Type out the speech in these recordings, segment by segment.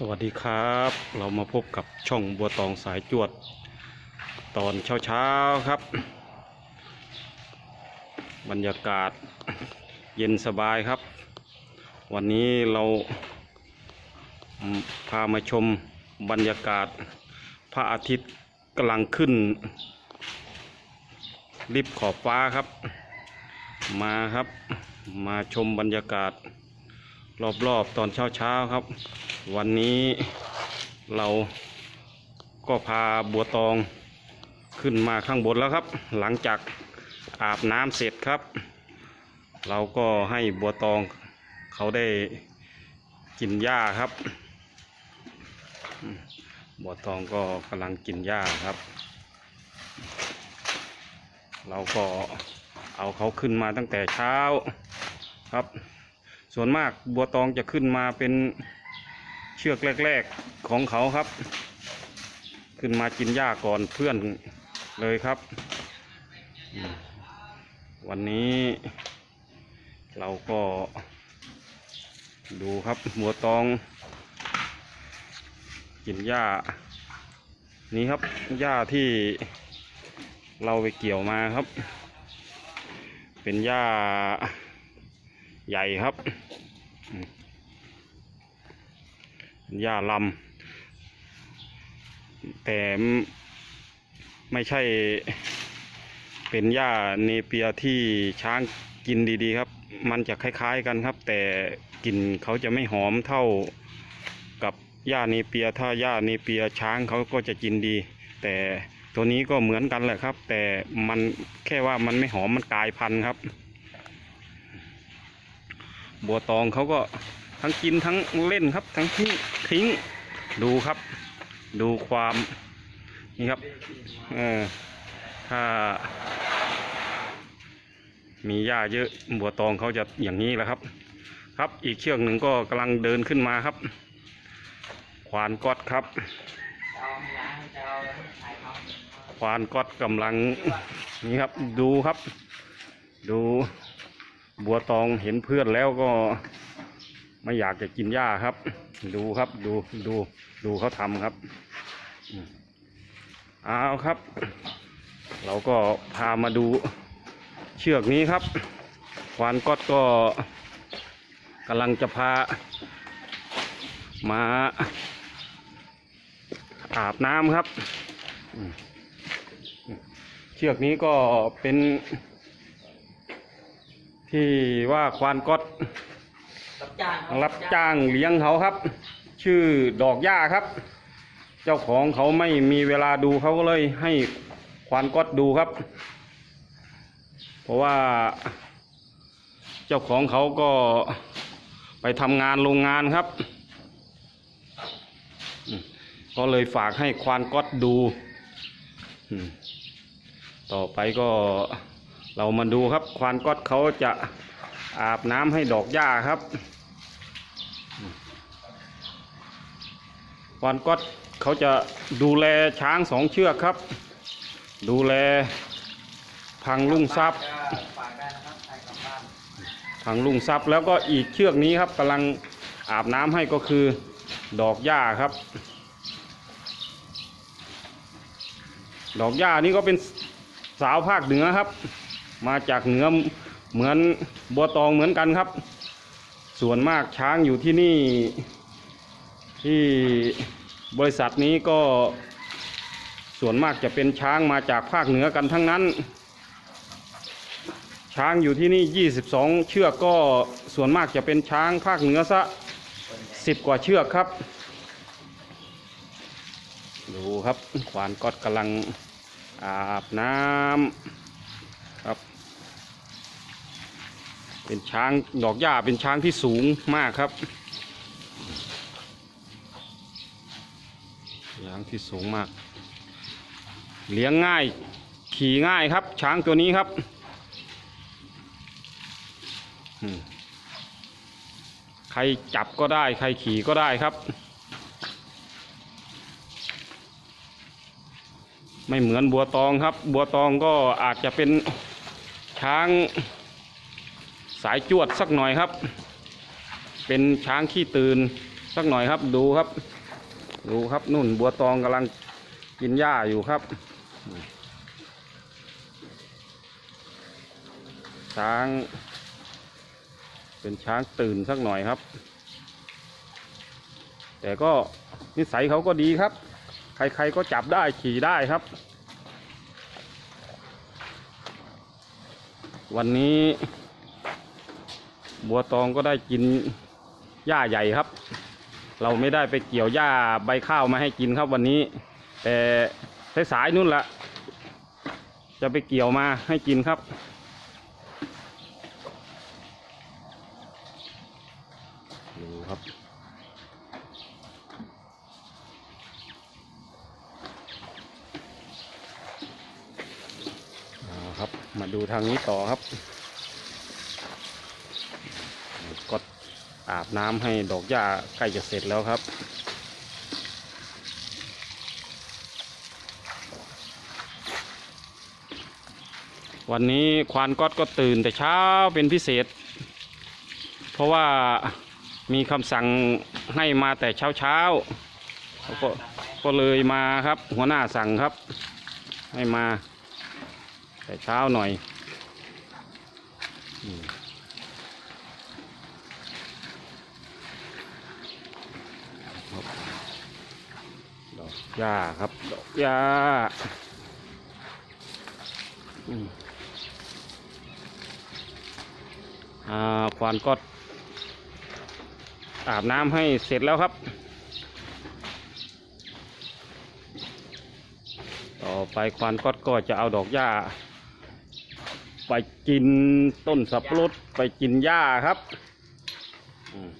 สวัสดีครับ เรามาพบกับช่องบัวตองสายจวด ตอนเช้าๆครับ บรรยากาศเย็นสบายครับ วันนี้เราพามาชมบรรยากาศพระอาทิตย์กำลังขึ้น ริบขอบฟ้าครับ มาครับมาชมบรรยากาศ รอบๆตอนเช้าๆครับ วันนี้เราก็พาบัวตองขึ้นมาข้างบนแล้วครับ หลังจากอาบน้ำเสร็จครับ เราก็ให้บัวตองเขาได้กินหญ้าครับ บัวตองก็กำลังกินหญ้าครับ เราก็เอาเขาขึ้นมาตั้งแต่เช้าครับ ส่วนมากบัวตองจะขึ้นมาเป็นเชือกแรก ๆของเขาครับ ขึ้นมากินหญ้าก่อนเพื่อนเลยครับ วันนี้เราก็ดูครับบัวตอง กินหญ้า นี่ครับหญ้าที่เราไปเกี่ยวมาครับ เป็นหญ้า ใหญ่ครับหญ้าลำแต่ไม่ใช่เป็นหญ้าเนเปียที่ช้างกินดีๆครับ มันจะคล้ายๆกันครับ แต่กลิ่นเขาจะไม่หอมเท่ากับหญ้าเนเปีย ถ้าหญ้าเนเปียช้างเขาก็จะกินดี แต่ตัวนี้ก็เหมือนกันแหละครับ แต่มันแค่ว่ามันไม่หอมมันกลายพันธุ์ครับ บัวตองเขาก็ทั้งกินทั้งเล่นครับ ทั้งทิ้งทิ้งดูครับ ดูความนี่ครับเออถ้า มีหญ้าเยอะบัวตองเขาจะอย่างนี้แหละครับ ครับอีกเชือกหนึ่งก็กำลังเดินขึ้นมาครับ ควานก๊อตครับ ควานก๊อตกำลังนี่ครับดูครับ ดู บัวตองเห็นเพื่อนแล้วก็ไม่อยากจะกินหญ้าครับ ดูครับดูดูดูเขาทำครับเอาครับ เราก็พามาดูเชือกนี้ครับควานก๊อตก็กำลังจะพา มาอาบน้ำครับ เชือกนี้ก็เป็น ที่ว่าควานก๊อตรับจ้างครับจ้างเลี้ยงเขาครับ ชื่อดอกหญ้าครับ เจ้าของเขาไม่มีเวลาดูเขาก็เลยให้ควานก๊อตดูครับ เพราะว่า เจ้าของเขาก็ไปทำงานโรงงานครับอืมก็เลยฝากให้ควานก๊อตดูอืมต่อไปก็ เรามาดูครับควานก๊อตเขาจะอาบน้ำให้ดอกหญ้าครับควานก๊อตเขาจะดูแลช้างสองเชือกครับ ดูแลพังลุ่งทรับพังลุ่งทรัพย์แล้วก็อีกเชือกนี้ครับกำลังอาบน้ำให้ก็คือดอกหญ้าครับ ดอกหญ้านี่ก็เป็นสาวภาคเหนือครับ มาจากเหนือเหมือนบัวตองเหมือนกันครับ ส่วนมากช้างอยู่ที่นี่ ที่บริษัทนี้ก็ส่วนมากจะเป็นช้างมาจากภาคเหนือกันทั้งนั้น ช้างอยู่ที่นี่ 22 เชือกก็ส่วนมากจะเป็นช้างภาคเหนือซะ 10 กว่าเชือกครับ ดูครับควานก็กำลังอาบน้ำครับ เป็นช้างดอกหญ้าเป็นช้างที่สูงมากครับ ช้างที่สูงมาก เลี้ยงง่าย ขี่ง่ายครับ ช้างตัวนี้ครับใครจับก็ได้ ใครขี่ก็ได้ครับ ไม่เหมือนบัวตองครับ บัวตองก็อาจจะเป็นช้าง สายจวดสักหน่อยครับ เป็นช้างขี้ตื่นสักหน่อยครับ ดูครับ ดูครับนุ่นบัวตองกำลังกินหญ้าอยู่ครับ ช้าง เป็นช้างตื่นสักหน่อยครับ แต่ก็นิสัยเขาก็ดีครับ ใครๆก็จับได้ขี่ได้ครับวันนี้ บัวตองก็ได้กินหญ้าใหญ่ครับ เราไม่ได้ไปเกี่ยวหญ้าใบข้าวมาให้กินครับวันนี้ แต่สายๆนู่นละจะไปเกี่ยวมาให้กินครับ ดูครับ ครับ มาดูทางนี้ต่อครับ ก็ อาบน้ำให้ดอกหญ้าใกล้จะเสร็จแล้วครับ วันนี้ควานก๊อตก็ตื่นแต่เช้าเป็นพิเศษ เพราะว่ามีคำสั่งให้มาแต่เช้าเช้าเาก็ก็เลยมาครับหัวหน้าสั่งครับ ให้มาแต่เช้าหน่อยอืมครับดอก หญ้าครับ ดอกหญ้าควานก็อาบน้ำให้เสร็จแล้วครับ ต่อไปควานก็ก็จะเอาดอกหญ้า ไปกินต้นสับปะรดไปกินหญ้าครับอืม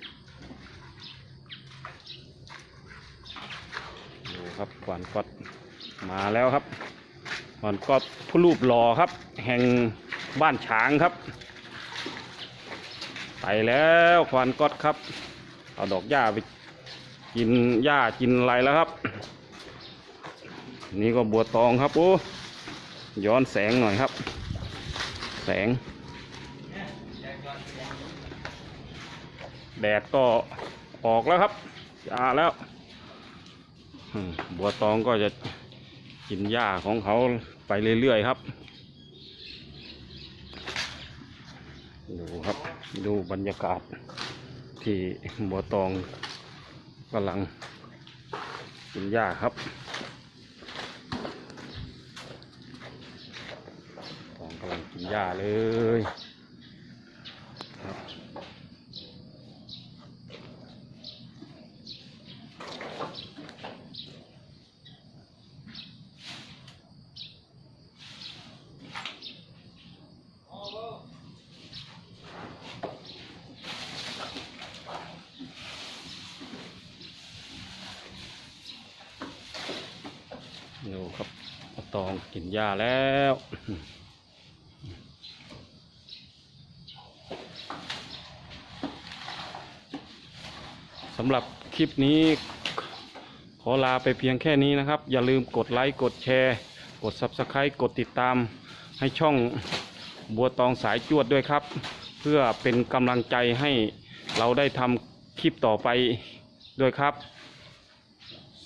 ดู ครับควานก็มาแล้วครับควานก็ผู้รูปหล่อครับ แห่งบ้านฉางครับไปแล้วควานก็ครับ เอาดอกหญ้าไปกินหญ้ากินอะไรแล้วครับ นี่ก็บัวตองครับโอ้ย้อนแสงหน่อยครับ แสง แดดก็ออกแล้วครับจ้าแล้ว บัวตองก็จะกินหญ้าของเขาไปเรื่อยๆครับ ดูครับดูบรรยากาศที่บัวตองกำลังกินหญ้าครับตองกำลังกินหญ้าเลย ดูครับเอาตองกินหญ้าแล้วสำหรับคลิปนี้ ขอลาไปเพียงแค่นี้นะครับ อย่าลืมกดไลค์ กดแชร์ กด Subscribe กดติดตามให้ช่องบัวตองสายจวดด้วยครับ เพื่อเป็นกำลังใจให้เราได้ทำคลิปต่อไปด้วยครับ